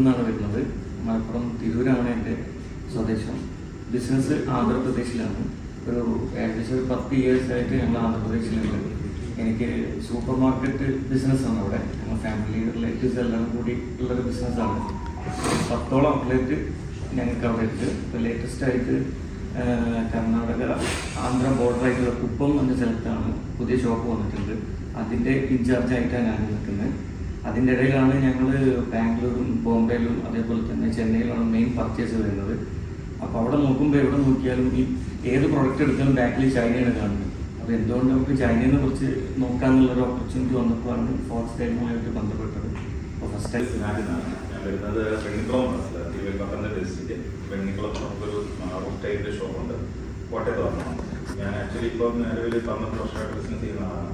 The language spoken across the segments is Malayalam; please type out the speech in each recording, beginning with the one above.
നിന്നാണ് വരുന്നത്. മലപ്പുറം തിരൂരാണ് എന്റെ സ്വദേശം. ബിസിനസ് ആന്ധ്രാപ്രദേശിലാണ്. ഒരു ഏകദേശം ഒരു പത്ത് ഇയേഴ്സ് ആയിട്ട് ഞങ്ങൾ ആന്ധ്രാപ്രദേശിലുണ്ട്. എനിക്ക് സൂപ്പർ മാർക്കറ്റ് ബിസിനസ്സാണ് അവിടെ. ഞങ്ങൾ ഫാമിലി റിലേറ്റീവ്സ് എല്ലാം കൂടി ഉള്ളൊരു ബിസിനസ്സാണ് പത്തോളം ഔട്ട്ലെറ്റ് ഞങ്ങൾക്ക് അവിടെ ഉണ്ട്. ഇപ്പോൾ ലേറ്റസ്റ്റ് ആയിട്ട് കർണാടക ആന്ധ്ര ബോർഡർ ആയിട്ടുള്ള കുപ്പം എന്ന സ്ഥലത്താണ് പുതിയ ഷോപ്പ് വന്നിട്ടുണ്ട്. അതിന്റെ ഇൻചാർജ് ആയിട്ടാണ് ഞാൻ നിൽക്കുന്നത്. അതിന്റെ ഇടയിലാണ് ഞങ്ങൾ ബാംഗ്ലൂരും ബോംബെയിലും അതേപോലെ തന്നെ ചെന്നൈയിലാണ് മെയിൻ പർച്ചേസ് വരുന്നത്. അപ്പോൾ അവിടെ നോക്കുമ്പോൾ എവിടെ നോക്കിയാലും ഈ ഏത് പ്രോഡക്റ്റ് എടുത്താലും ബാക്കിൽ ചൈനയാണ് കാണുന്നത്. അപ്പോൾ എന്തുകൊണ്ട് നമുക്ക് ചൈനയെ കുറിച്ച് നോക്കാമെന്നുള്ളൊരു ഓപ്പർച്യൂണിറ്റി വന്നപ്പോഴാണ് ഫോക്സ് ടൈമുമായിട്ട് ബന്ധപ്പെട്ടത്. അപ്പോൾ ഫസ്റ്റ് ടൈം നാട്ടിലാണ് ഞാൻ കോട്ടയത്ത് വരണം ഞാൻ ആക്ച്വലി ഇപ്പം നിലവിൽ പന്ത്രണ്ട് വർഷമായിട്ട് ബിസിനസ് ചെയ്യുന്ന ആളാണ്.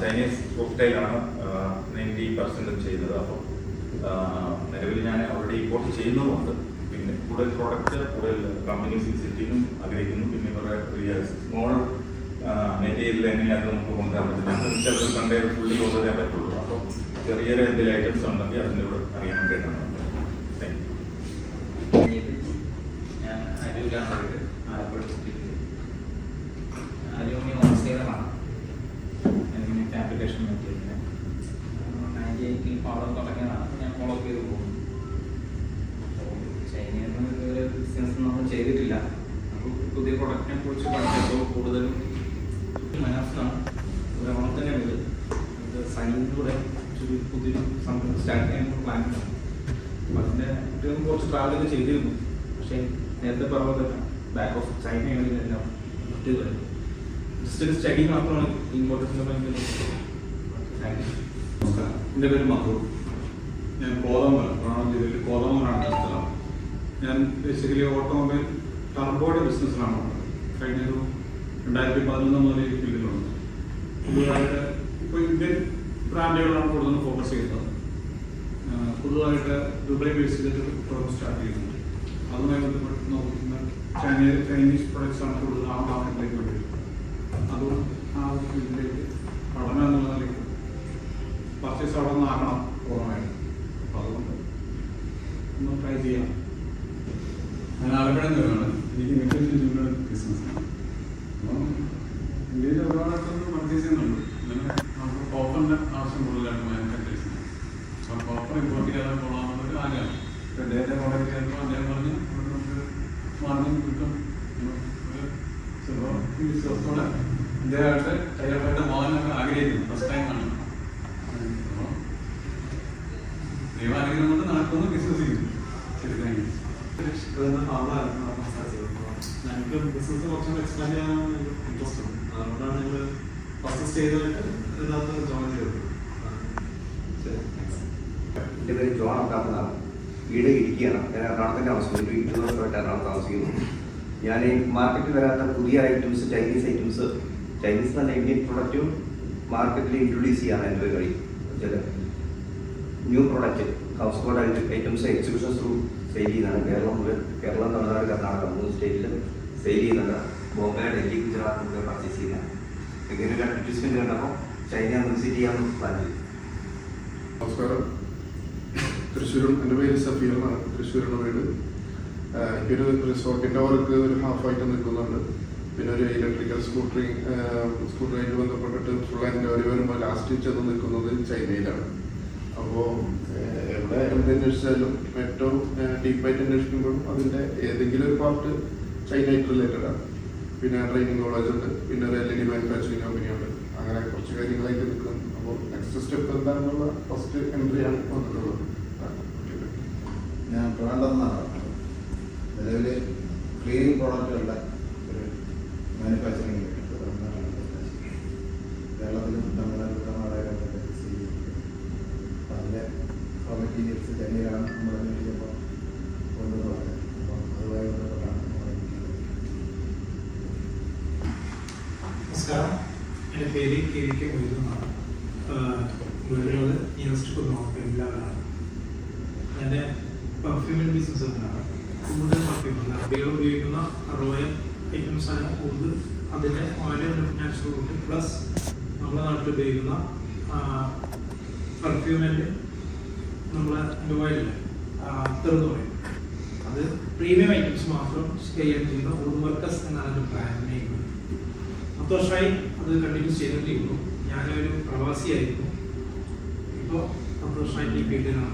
ചൈനീസ് കോക്ടൈലാണ് ടൈലാണ് നയന്റി പെർസെന്റും ചെയ്യുന്നത്. അപ്പം നിലവിൽ ഞാൻ ഓൾറെഡി ഇമ്പോർട്ട് ചെയ്യുന്നതുകൊണ്ട് പിന്നെ കൂടുതൽ പ്രോഡക്റ്റ് കൂടുതൽ കമ്പനീസ് വിസിറ്റിങ്ങും ആഗ്രഹിക്കുന്നു. പിന്നെ ഇവരുടെ സ്മോൾ മെറ്റീരിയൽ എങ്ങനെയാണ് നമുക്ക് കൊണ്ടുവരാൻ ചിലപ്പോൾ കണ്ടേ ഫുള്ളി കൊണ്ടുവരാൻ പറ്റുള്ളൂ. അപ്പം ചെറിയ ചെറിയ എന്തെങ്കിലും ഐറ്റംസ് ഉണ്ടെങ്കിൽ അതിന്റെ കൂടെ അറിയാൻ വേണ്ടിയിട്ടാണ് താങ്ക് യു ഞാൻ അരൂരാണ് ആലപ്പുഴ ഡിസ്ട്രിക്റ്റിൽ അലൂമിനിയം ഹോൾസെയിലറാണ് എനിക്ക് ഫാബ്രിക്കേഷൻ മെറ്റീരിയലിന് നയന്റി എയ്റ്റിൽ പാടം തുടങ്ങിയതാണ് ഞാൻ ഫോളോ ചെയ്ത് പോകുന്നു അപ്പോൾ ചൈനയിൽ നിന്ന് ഇതുവരെ ബിസിനസ് നമ്മൾ ചെയ്തിട്ടില്ല അപ്പോൾ പുതിയ പ്രൊഡക്റ്റിനെ കുറിച്ച് പറഞ്ഞപ്പോൾ കൂടുതലും മനസ്സിലാണ് ഒരു ഓണം തന്നെ ഇത് സൈനിലൂടെ ഒരു പുതിയൊരു സംരംഭം സ്റ്റാർട്ട് ചെയ്യാൻ പ്ലാൻ അപ്പം അതിന്റെ കുട്ടികളും കുറച്ച് ചെയ്തിരുന്നു. പക്ഷേ നേരത്തെ പറഞ്ഞ ബാക്ക് ഓഫ് ചൈനയാണ് ഇതെല്ലാം കുട്ടികൾ ജസ്റ്റ് സ്റ്റഡി മാത്രമാണ് ഇമ്പോർട്ടൻസ് നമസ്കാരം. എന്റെ പേര് മധു. ഞാൻ കോതമംഗലം എറണാകുളം ജില്ലയിൽ കോതമംഗലാണ് സ്ഥലം. ഞാൻ ബേസിക്കലി ഓട്ടോമൊബൈൽ ടർബോയുടെ ബിസിനസ്സിലാണ് കഴിഞ്ഞൊരു രണ്ടായിരത്തി പതിനൊന്ന് മുതൽ ഈ ഫീൽഡിലുണ്ട് പുതുതായിട്ട് ഇപ്പോൾ ഇന്ത്യൻ ബ്രാൻഡുകളാണ് കൂടുതലും ഫോക്കസ് ചെയ്യുന്നത്. പുതുതായിട്ട് ദുബായ് ബേസ് ചെയ്തിട്ട് പ്രോഗ്രാം സ്റ്റാർട്ട് ചെയ്യുന്നുണ്ട്. അതുമായി ബന്ധപ്പെട്ട് നോക്കുന്ന ചൈനീസ് ചൈനീസ് പ്രൊഡക്ട്സ് ആണ് കൂടുതൽ ആ മാർക്കറ്റിലേക്ക് വേണ്ടി അതും ആ ഒരു ഫീൽഡിലേക്ക് പഠനം എന്നുള്ള നിലയ്ക്ക് പർച്ചേസ് അവിടെ നിന്ന് ആക്കണം പൂർണമായിട്ട് അപ്പം അതുകൊണ്ട് ഒന്ന് ട്രൈ ചെയ്യാം. ഞാൻ ആലപ്പുഴ നിന്നാണ് എനിക്ക് മികച്ച രീതിയിലുള്ള ബിസിനസ്. അപ്പം ഇന്ത്യയിൽ ഒരുപാടൊക്കെ പർച്ചേസ് ചെയ്യുന്നുണ്ട്. അങ്ങനെ നമുക്ക് കോപ്പറിന്റെ ആവശ്യം കൂടുതലാണ് മാനുഫാക്ചേഴ്സിന് അപ്പം കോപ്പർ ഇമ്പോർട്ട് ചെയ്യാതെ കൊള്ളാമെന്നൊരു ആഗ്രഹം. ഇപ്പം ഡേറ്റ പ്രോഡക്റ്റ് ചെയ്യുമ്പോൾ അദ്ദേഹം പറഞ്ഞ് അവിടെ നമുക്ക് മാർജിൻ കിട്ടും. ഒരു ചിലപ്പോൾ വിശ്വാസത്തോടെ അദ്ദേഹമായിട്ട് കയ്യായിട്ട് പോകാനൊക്കെ ആഗ്രഹിക്കുന്നു. ഫസ്റ്റ് ടൈം ആണ്. ദൈവാനുഗ്രഹം കൊണ്ട് നടക്കുന്നു വിശ്വസിക്കുന്നു ശരി താങ്ക് യു ഞങ്ങൾക്ക് ജോയിൻ ജോൺ അബ്ദാമെന്നാണ് വീട് ഇരിക്കുകയാണ് ഞാൻ എറണാകുളത്തിന്റെ താമസിക്കുന്നു. ഒരു ഇരുപത് വർഷമായിട്ട് എറണാകുളത്ത് താമസിക്കുന്നു. ഞാൻ മാർക്കറ്റിൽ വരാത്ത പുതിയ ഐറ്റംസ് ചൈനീസ് ഐറ്റംസ് ചൈനീസ് നല്ല ഇന്ത്യൻ പ്രൊഡക്റ്റും മാർക്കറ്റിൽ ഇൻട്രൊഡ്യൂസ് ചെയ്യാനാണ് എന്റെ ഒരു ചില new product house board items exhibitions through sale ചെയ്യുന്നതാണ്. കേരളം മുതൽ കേരളം തമിഴ്നാട് കർണാടക മൂന്ന് സ്റ്റേറ്റിലും സെയിൽ ചെയ്യുന്നതാണ്. ബോംബെ ഡൽഹി ഗുജറാത്ത് മുതൽ പർച്ചേസ് ചെയ്യുന്നതാണ്. ഇങ്ങനെ ഒരു അഡ്വർടൈസ്മെന്റ് കണ്ടപ്പോൾ ചൈന വിസിറ്റ് ചെയ്യാൻ പ്ലാൻ ചെയ്തു. നമസ്കാരം. തൃശ്ശൂരും എന്റെ പേര് സഫീർ എന്നാണ്. തൃശ്ശൂരാണ് വീട്. എനിക്കൊരു റിസോർട്ടിന്റെ വർക്ക് ഒരു ഹാഫ് ആയിട്ട് നിൽക്കുന്നുണ്ട്. പിന്നെ ഒരു ഇലക്ട്രിക്കൽ സ്കൂട്ടറിങ് സ്കൂട്ടറായിട്ട് ബന്ധപ്പെട്ടിട്ട് ഫുൾ എന്റെ ഒരു വരുമ്പോൾ ലാസ്റ്റ് ചെന്ന് നിൽക്കുന്നത് ചൈനയിലാണ്. അപ്പോൾ എവിടെ എന്ത് അന്വേഷിച്ചാലും ഏറ്റവും ഡീപ്പായിട്ട് അന്വേഷിക്കുമ്പോഴും അതിന്റെ ഏതെങ്കിലും ഒരു പാർട്ട് ചൈനയായിട്ട് റിലേറ്റഡ് ആണ്. പിന്നെ ട്രെയിനിങ് കോളേജ് ഉണ്ട് പിന്നെ ഒരു L E D manufacturing company ഉണ്ട്. അങ്ങനെ കുറച്ച് കാര്യങ്ങളായിട്ട് നിൽക്കുന്നു അപ്പോൾ നെക്സ്റ്റ് സ്റ്റെപ്പ് എന്താണെന്നുള്ള ഫസ്റ്റ് എൻട്രിയാണ് വന്നിട്ടുള്ളത്. ഞാൻ പ്രാണ്ടെന്നാണ് നിലവിൽ ക്ലീനിങ് പ്രോഡക്റ്റുകളുടെ ഒരു മാനുഫാക്ചറിങ് കേരളത്തിലും തമിഴ്നാട് കർണാടകയിലൊക്കെ ചെയ്യുന്നുണ്ട് അപ്പം അതിന്റെ റോ മെറ്റീരിയൽസ് ചെന്നൈയിലാണ് നമ്മൾ അന്വേഷിച്ചപ്പോൾ കൊണ്ടുവന്നത് അപ്പം അതുമായി ബന്ധപ്പെട്ടാണ് നമ്മൾ നമസ്കാരം. എന്റെ പേര് കെ വി കെ മൊയ്തു എന്നാണ്. വീടുകൾ നിയറസ്റ്റ് എല്ലാവരാണ് എന്റെ പെർഫ്യൂമിന്റെ ബിസിനസ് തന്നെയാണ് കൂടുതൽ പെർഫ്യൂം അധികം ഉപയോഗിക്കുന്ന റോയൽ ഐറ്റംസ് ആണ്. കൂടുതൽ അതിന്റെ പ്ലസ് നമ്മുടെ നാട്ടിൽ ഉപയോഗിക്കുന്ന പെർഫ്യൂമിന്റെ നമ്മളെ ദുബായിലില്ലേ അത്തർ പറയും അത് പ്രീമിയം ഐറ്റംസ് മാത്രം ചെയ്യാൻ ചെയ്യുന്ന ഉറും വർക്കസ് എന്നാണ് ബ്രാൻഡ് പത്ത് വർഷമായി അത് കണ്ടിന്യൂസ് ചെയ്തുകൊണ്ടിരിക്കുന്നു. ഞാനൊരു പ്രവാസിയായിരുന്നു. ഇപ്പോൾ പത്ത് വർഷമായിട്ട് ഈ ഫീൽഡിലാണ്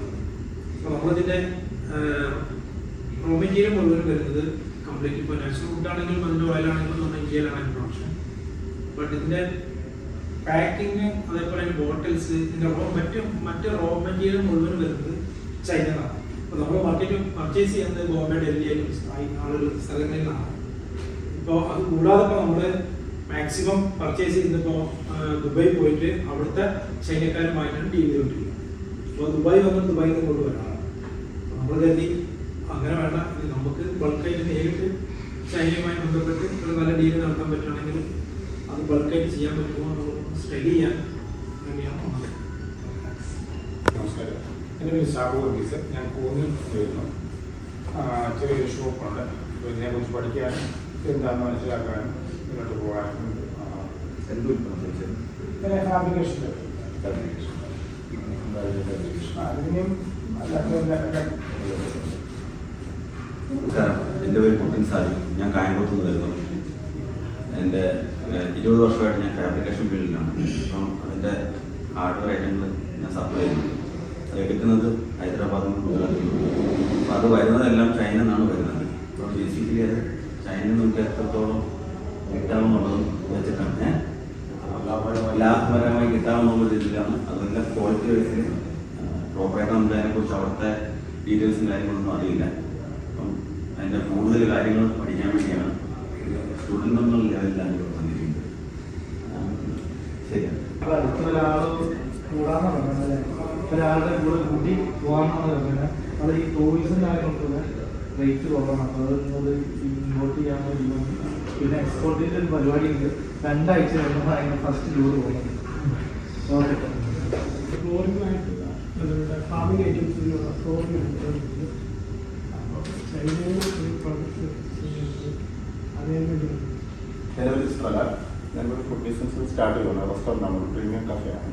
അപ്പോൾ നമ്മളതിന്റെ റോ മെറ്റീരിയൽ മുഴുവൻ വരുന്നത് കംപ്ലീറ്റ് ഇപ്പോൾ നാച്ചുറൽ ഫുഡ് ആണെങ്കിലും അതിന്റെ ഓയിലാണെങ്കിലും നമ്മുടെ ഇന്ത്യയിലാണ് പ്രൊഡക്ഷൻ ബട്ട് ഇതിന്റെ പാക്കിങ് അതേപോലെ തന്നെ ബോട്ടിൽസ് ഇതിന്റെ റോ മറ്റ് മറ്റ് റോ മെറ്റീരിയൽ മുഴുവൻ വരുന്നത് ചൈനയിലാണ്. അപ്പോൾ നമ്മൾ മാർക്കറ്റ് പർച്ചേസ് ചെയ്യുന്നത് ബോംബെ ഡൽഹി ആളുകൾ സ്ഥലങ്ങളിലാണ് ഇപ്പോൾ അത് കൂടാതെ ഇപ്പോൾ നമ്മൾ മാക്സിമം പർച്ചേസ് ചെയ്യുന്നപ്പോൾ ദുബായി പോയിട്ട് അവിടുത്തെ ചൈനക്കാരുമായിട്ടാണ് ഡീൽ ചെയ്തുകൊണ്ടിരിക്കുന്നത് അപ്പോൾ ദുബായ് വന്ന് ദുബായിൽ നിന്ന് കൊണ്ടുവരാണ് നമ്മൾ കരുതി അങ്ങനെ വേണ്ട നമുക്ക് ബൾക്കായിട്ട് നേരിട്ട് ചൈനയുമായി ബന്ധപ്പെട്ട് ഒരു നല്ല ഡീൽ നടത്താൻ പറ്റുകയാണെങ്കിൽ അത് ബൾക്കായിട്ട് ചെയ്യാൻ പറ്റുമോ എന്നുള്ളത് സ്റ്റഡി ചെയ്യാൻ വേണ്ടിയാണ് വന്നത്. നമസ്കാരം. എന്റെ പേര് വർഗീസ്. ഞാൻ കോന്നി വരുന്നു ആ, ചെറിയൊരു ഷോപ്പുണ്ട് ഇതിനെക്കുറിച്ച് പഠിക്കാനും എന്താണെന്ന് മനസ്സിലാക്കാനും മുന്നോട്ട് പിന്നെ ഫാബ്രിക്കേഷൻ അതിനും എന്റെ പേര് കുട്ടിൻ സാലി ഞാൻ കായംകുളത്ത് നിന്ന് വരുന്നു. എന്റെ ഇരുപത് വർഷമായിട്ട് ഞാൻ ഫാബ്രിക്കേഷൻ ഫീൽഡിലാണ്. അപ്പം അതിന്റെ ഹാർഡ്വെയർ ഐറ്റങ്ങൾ ഞാൻ സപ്ലൈ ചെയ്യുന്നു. അത് എടുക്കുന്നത് ഹൈദരാബാദിൽ നിന്ന് അപ്പോൾ അത് വരുന്നതെല്ലാം ചൈന നിന്നാണ് വരുന്നത്. അപ്പോൾ ബേസിക്കലി അത് ചൈനയിൽ നമുക്ക് എത്രത്തോളം കിട്ടാമെന്നുള്ളതും വെച്ചിട്ടാണ്. ലാഭപരമായി ലാഭകരമായി കിട്ടാമെന്നുള്ള രീതിയിലാണ് അതെല്ലാം ക്വാളിറ്റി വൈസിൽ പ്രോപ്പറായിട്ട് നമുക്ക് അതിനെക്കുറിച്ച് അവിടുത്തെ ഡീറ്റെയിൽസും കാര്യങ്ങളൊന്നും അറിയില്ല. അപ്പം അതിന്റെ കൂടുതൽ കാര്യങ്ങൾ പഠിക്കാൻ വേണ്ടിയാണ് സ്റ്റുഡന്റ് എന്നുള്ള ലെവലിലാണ് ഇവിടെ വന്നിരിക്കുന്നത്. ശരിയാണ്. ഒരാളുടെ കൂടെ കൂട്ടി പോകാമെന്നാണ് അത് ഈ ടൂറിസം കാര്യങ്ങൾക്കുള്ള റേറ്റ് കുറവാണ്. അത് ഇമ്പോർട്ട് ചെയ്യാൻ വേണ്ടി. പിന്നെ എക്സ്പോർട്ടിന്റെ ഒരു പരിപാടി ഉണ്ട്. രണ്ടാഴ്ച കഴിയുമ്പോൾ അതിന് ഫസ്റ്റ് ലോഡ് പോകുന്നത് ഓക്കെ ബന്ധപ്പെട്ട ഫാമിംഗ് ഐറ്റംസിലുള്ള ഫ്ലോറിംഗ് അപ്പോൾ ചൈനയിൽ ഒരു പ്രൊഡക്റ്റ് അതേ വേണ്ടി എന്റെ പേര് സ്ഥല ഞാനൊരു ഫുഡ് ബിസിനസ് സ്റ്റാർട്ട് ചെയ്യുന്നത് റെസ്റ്റോറന്റാണ് പ്രീമിയം കഫേയാണ്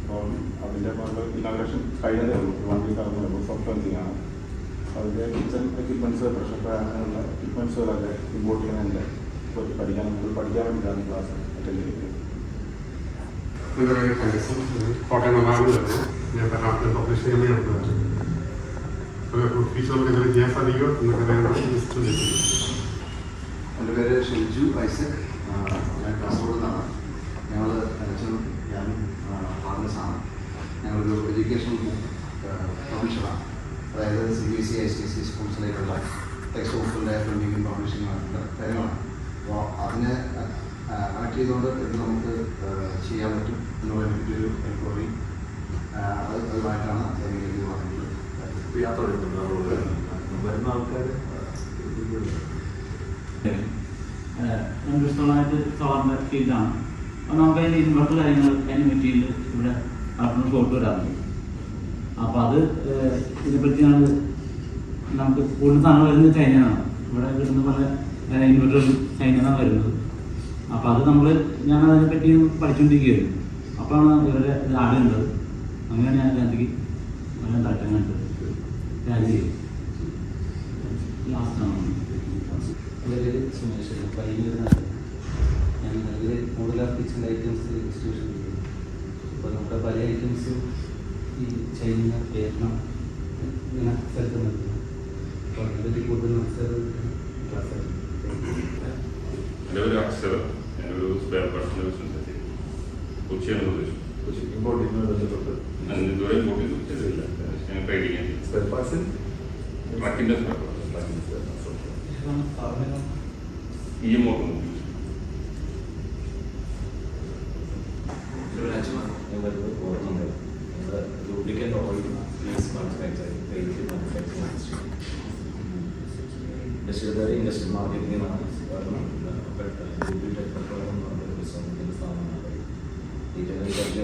അപ്പം അതിന്റെ ഇന്നോഗ്രേഷൻ കഴിഞ്ഞതേ ഉള്ളൂ. വൺ വീക്ക് ആകുമ്പോൾ സോഫ്റ്റ് ലോഞ്ചിങ് ആണ്. അതിന്റെ കിച്ചൺ എക്യുപ്മെന്റ്സ് പ്രഷർ ഫാൻ അങ്ങനെയുള്ള എക്യുപ്മെന്റ്സുകളൊക്കെ ഇമ്പോർട്ട് ചെയ്യുന്നതിന്റെ കുറിച്ച് പഠിക്കാൻ നമുക്ക് പഠിക്കാൻ വേണ്ടിയിട്ടാണ് ക്ലാസ് അറ്റൻഡ് ചെയ്യുന്നത് കോട്ടയം എറണാകുളം വരുന്നു ഞാൻ എറണാകുളത്തെ പബ്ലിഷ് ചെയ്യാൻ വേണ്ടി നടക്കുന്നത് ഒരു ഫീച്ചർ എന്തെങ്കിലും ചെയ്യാൻ സാധിക്കുമോ എന്നൊക്കെ എന്റെ പേര് ഷിൽജു ഐസക്. ഞാൻ കാസർഗോഡ് എസ് ഐ സി സ്കൂൾസിലേക്കുള്ള ടെക്സ്റ്റ് ബുക്കുകളുടെ പ്രിന്റിങ്ങും പബ്ലിഷിങ്ങും കാര്യങ്ങളാണ് അപ്പോൾ അതിനെ കണക്ട് ചെയ്തുകൊണ്ട് ഇത് നമുക്ക് ചെയ്യാൻ പറ്റും എന്നുള്ള ഒരു എൻക്വയറി അത് അതുമായിട്ടാണ് ഇതിലേക്ക് വന്നിട്ടുള്ളത്. യാത്ര വരുന്ന ആൾക്കാർ ഫീൽഡാണ് അപ്പോൾ നമുക്ക് അതിന്റെ ഇൻവെർട്ടർ കാര്യങ്ങൾ അതിന് മെറ്റീരിയൽ ഇവിടെ ഷോട്ട് വരാറുണ്ട് അപ്പോൾ അത് ഏഹ്, ഇതിനെപ്പറ്റിയാണ് നമുക്ക് കൂടുതൽ സാധനം വരുന്നത് ചൈനയാണ് ഇവിടെ കിട്ടുന്ന പല ഇൻവെർട്ടറും ചൈനയാണ് വരുന്നത്. അപ്പോൾ അത് നമ്മൾ ഞാൻ അതിനെപ്പറ്റി പഠിച്ചുകൊണ്ടിരിക്കുകയായിരുന്നു അപ്പോഴാണ് ഇവരുടെ ഇത് ആടുന്നത് അങ്ങനെയാണ് ഞാൻ അതിനകത്തേക്ക് നല്ല തട്ടം കണ്ടത് പയ്യൂരിനാണ് ഞാൻ മോഡുലാർ ഐറ്റംസ് ഇൻസ്റ്റിറ്റ്യൂഷൻ നമ്മുടെ ഈ ചൈന വിയറ്റ്നാം ഇങ്ങനെ സ്ഥലത്ത് നിൽക്കുന്നു അപ്പോൾ അതിനെപ്പറ്റി കൂടുതൽ മനസ്സിലാക്കാൻ ക്ലാസ് എന്റെ പേര് അക്ഷർ ഞാനൊരു സ്പെയർ പാർട്സിന്റെ ബിസിനസ് ചെയ്യും കൊച്ചിയാണ് പ്രദേശം കൊച്ചി ഇമ്പോർട്ട് ചെയ്യുന്നതുമായി ബന്ധപ്പെട്ട്. ഞാൻ ഇതുവരെ ഇമ്പോർട്ട് ചെയ്തു ചെയ്തിട്ടില്ല ഞാൻ ട്രേഡിങ് ആണ് സ്പെയർ പാർട്സിൽ ട്രക്കിന്റെ സ്പെയർ പാർട്സ് ഈ മോഡൽ ഞാൻ വരുന്നത് ತಹಸೀಲ್ದಾರ್ ಇಂಡಸ್ಟ್ರಿ ಮಾರ್ಕೆಟಿಂಗಿನ ರಿಪೀಟೆಡ್ ಕಂಟ್ರೋಲ್ ಸಂಬಂಧಿಸಿದ ಸ್ಥಾನ ಈ ಜನರಿಗೆ ಅರ್ಜಿ